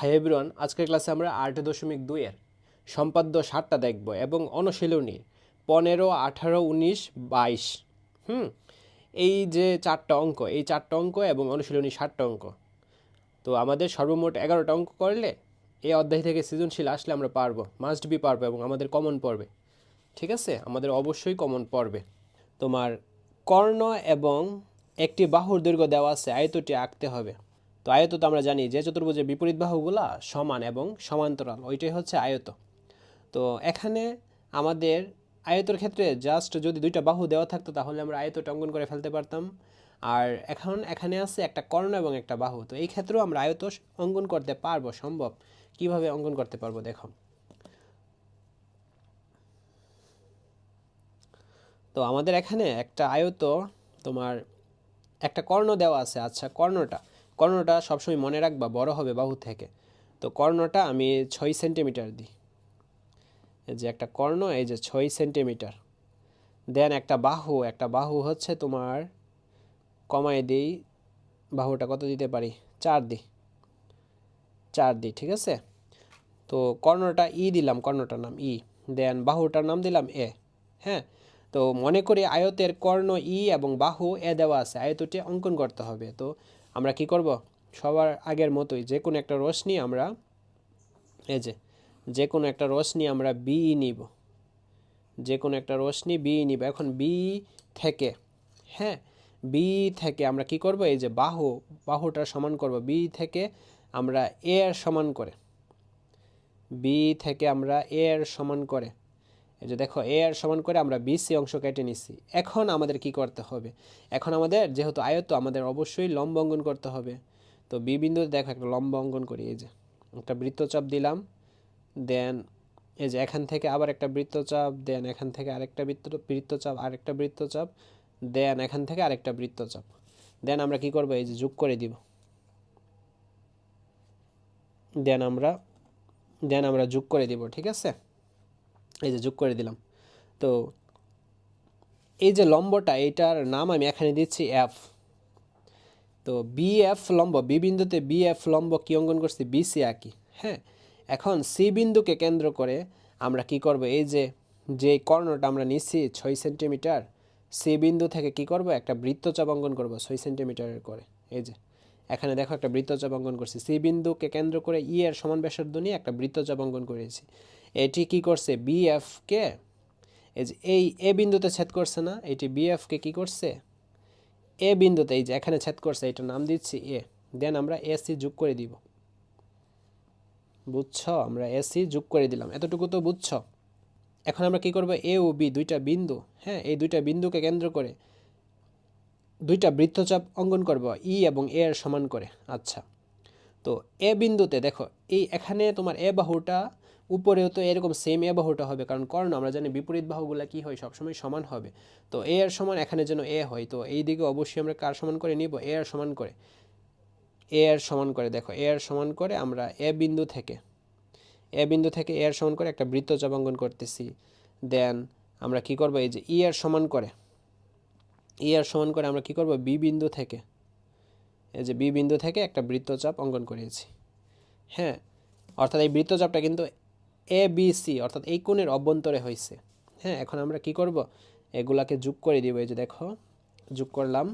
Hi everyone আজকের ক্লাসে আমরা আট দশমিক দুইয়ের সম্পাদ্য ষাটটা দেখব এবং অনুশীলনী পনেরো, আঠারো, উনিশ, বাইশ। হুম, এই যে চারটা অঙ্ক, এই চারটা অঙ্ক এবং অনুশীলনী ষাটটা অঙ্ক। তো আমাদের সর্বমোট এগারোটা অঙ্ক করলে এই অধ্যায় থেকে সৃজনশীল আসলে আমরা পারব মাস্ট বি পারব এবং আমাদের কমন পড়বে। ঠিক আছে? আমাদের অবশ্যই কমন পড়বে। তোমার কর্ণ এবং একটি বাহুর দৈর্ঘ্য দেওয়া আছে, আয়তটি আঁকতে হবে। তো আয়ত তো আমরা জানি যে চতুর্ভুজের বিপরীত বাহুগুলা সমান এবং সমান্তরাল, ওইটাই হচ্ছে আয়ত। তো এখানে আমাদের আয়তর ক্ষেত্রে জাস্ট যদি দুইটা বাহু দেওয়া থাকতো তাহলে আমরা আয়তটা অঙ্কন করে ফেলতে পারতাম। আর এখন এখানে আছে একটা কর্ণ এবং একটা বাহু, তো এই ক্ষেত্রেও আমরা আয়ত অঙ্কন করতে পারব, সম্ভব। কীভাবে অঙ্কন করতে পারব দেখো। তো আমাদের এখানে একটা আয়ত তোমার একটা কর্ণ দেওয়া আছে আচ্ছা কর্ণটা। কর্ণটা সবসময় মনে রাখবা বড় হবে বাহু থেকে। তো কর্ণটা আমি ছয় সেন্টিমিটার দিই। এই যে একটা কর্ণ, এই যে ছয় সেন্টিমিটার। দেন একটা বাহু একটা বাহু হচ্ছে তোমার কমায় দিই, বাহুটা কত দিতে পারি? চার দিই। চার দিই, ঠিক আছে? তো কর্ণটা ই দিলাম, কর্ণটার নাম ই। দেন বাহুটার নাম দিলাম এ হ্যাঁ? তো মনে করি আয়তের কর্ণ ই এবং বাহু এ দেওয়া আছে, আয়তটি অঙ্কন করতে হবে। তো আমরা কি করব? সবার আগের মতোই যে কোনো একটা রশ্মি আমরা, এই যে যে কোনো একটা রশ্মি আমরা বি নিব। যে কোনো একটা রশ্মি বি নিব। এখন বি থেকে হ্যাঁ বি থেকে আমরা কি করব? এই যে বাহু বাহুটা সমান করব। বি থেকে আমরা এ এর সমান করে। বি থেকে আমরা এর সমান করে। এই যে দেখো, এ আর সমান করে আমরা বিসি অংশ কেটে নিচ্ছি এখন আমাদের কি করতে হবে? এখন আমাদের যেহেতু আয়ত আমাদের অবশ্যই লম্ব অঙ্কন করতে হবে। তো বি বিন্দুতে দেখো, একটা লম্ব অঙ্কন করি, এই যে একটা বৃত্তচাপ দিলাম, দেন এই যে এখান থেকে আবার একটা বৃত্তচাপ, দেন এখান থেকে আরেকটা বৃত্ত, বৃত্তচাপ, আরেকটা বৃত্তচাপ, দেন এখান থেকে আরেকটা বৃত্তচাপ। দেন আমরা কি করব? এই যে যোগ করে দিব। দেন আমরা দেন আমরা যোগ করে দিব, ঠিক আছে? এই যে যোগ করে দিলাম। তো এই যে লম্বটা এটার নাম আমি এখানে দিচ্ছি এফ তো বি এফ লম্ব বি বিন্দুতে বি এফ লম্ব কী অঙ্কন করছি? বিসি আঁকি হ্যাঁ? এখন সি বিন্দুকে কেন্দ্র করে আমরা কি করব? এই যে যে কর্ণটা আমরা নিচ্ছি ছয় সেন্টিমিটার, সি বিন্দু থেকে কি করব? একটা বৃত্তচাপ অঙ্কন করব ছয় সেন্টিমিটারের করে। এই যে এখানে দেখো একটা বৃত্তচাপ অঙ্কন করছি। সি বিন্দুকে কেন্দ্র করে ই এর সমান ব্যাসার্ধ নিয়ে একটা বৃত্তচাপ অঙ্কন করেছি। এটি কি করছে? বিএফকে এই যে এই এ বিন্দুতে ছেদ করছে না, এটি বিএফকে কি করছে? এ বিন্দুতে, এই যে এখানে ছেদ করছে এটা নাম দিচ্ছি এ দেন আমরা এসি যোগ করে দিব। বুঝছ? আমরা এসি যোগ করে দিলাম। এতটুকু তো বুঝছ? এখন আমরা কি করব? এ ও বি দুইটা বিন্দু হ্যাঁ? এই দুইটা বিন্দুকে কেন্দ্র করে দুইটা বৃত্তচাপ অঙ্কন করব, ই এবং এ এর সমান করে। আচ্ছা তো এ বিন্দুতে দেখো, এই এখানে তোমার এ বাহুটা, উপরেও তো এরকম সেম এ বাহুটা হবে, কারণ কর্ণ আমরা জানি বিপরীত বাহুগুলো কি হয়? সবসময় সমান হবে। তো এ এর সমান, এখানে যেন এ হয়, তো এই দিকে অবশ্যই আমরা কার সমান করে নিব? এ এর সমান করে। এ এর সমান করে, দেখো, এ এর সমান করে আমরা এ বিন্দু থেকে, এ বিন্দু থেকে এ এর সমান করে একটা বৃত্তচাপ অঙ্কন করতেছি। দেন আমরা কি করব? এই যে ই এর সমান করে ই এর সমান করে আমরা কি করব? বি বিন্দু থেকে। এই যে বি বিন্দু থেকে একটা বৃত্তচাপ অঙ্কন করেছি হ্যাঁ? অর্থাৎ এই বৃত্তচাপটা কিন্তু এ বি সি অর্থাৎ এই কোণের অভ্যন্তরে হয়েছে হ্যাঁ? এখন আমরা কি করব? এগুলাকে যোগ করে দিব। এই যে দেখো, যোগ করলাম।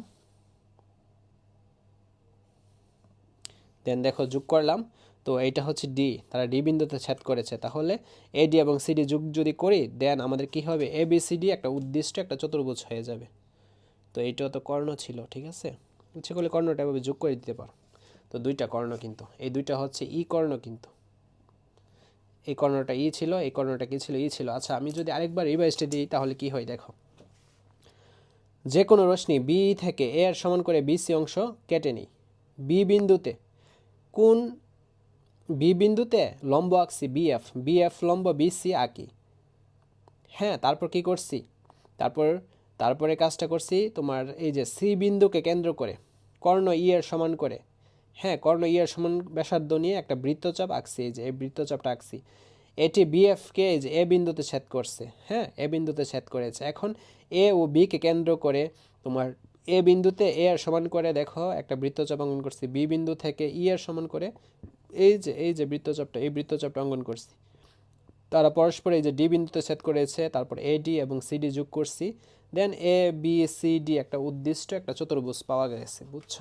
দেন দেখো, যোগ করলাম। তো এইটা হচ্ছে ডি তারা ডি বিন্দুতে ছেদ করেছে। তাহলে এ ডি এবং সিডি যোগ যদি করি, দেন আমাদের কি হবে? এ বি সি ডি একটা উদ্দিষ্ট একটা চতুর্ভুজ হয়ে যাবে। তো এইটাও তো কর্ণ ছিল, ঠিক আছে? ইচ্ছে করলে কর্ণটা এভাবে যোগ করে দিতে পারো। তো দুইটা কর্ণ কিন্তু, এই দুইটা হচ্ছে ই কর্ণ কিন্তু। এই কর্ণটা ই ছিল, এই কর্ণটা কি ছিল? ই ছিল। আচ্ছা আমি যদি আরেকবার রিভাইসটা দিই, তাহলে কি হয় দেখো? যে কোনো রশ্মি বি থেকে এ আর সমান করে বিসি অংশ কেটে নিই। বি বিন্দুতে কোন বি বিন্দুতে লম্ব আঁকছি বিএফ বিএফ লম্ব বিসি আঁকি। হ্যাঁ তারপর কি করছি? তারপর তারপরে কাজটা করছি তোমার এই যে সি বিন্দুকে কেন্দ্র করে, কর্ণ ই এর সমান করে। হ্যাঁ কর্ণ ইয়ের সমান ব্যাসার্ধ নিয়ে একটা বৃত্তচাপ আঁকছি, এই যে এই বৃত্তচাপটা আঁকছি। এটি বিএফকে এই যে এ বিন্দুতে ছেদ করছে। হ্যাঁ এ বিন্দুতে ছেদ করেছে। এখন এ ও বিকে কেন্দ্র করে তোমার এ বিন্দুতে এ আর সমান করে দেখো, একটা বৃত্তচাপ অঙ্কন করছি বি বিন্দু থেকে ই আর সমান করে এই যে এই যে বৃত্তচাপটা, এই বৃত্তচাপটা অঙ্কন করছি। তারা পরস্পর এই যে ডি বিন্দুতে ছেদ করেছে, তারপর এ ডি এবং সিডি যোগ করছি। Then A B C D একটা উদ্দিষ্ট একটা চতুর্ভুজ পাওয়া গেছে বুঝছ?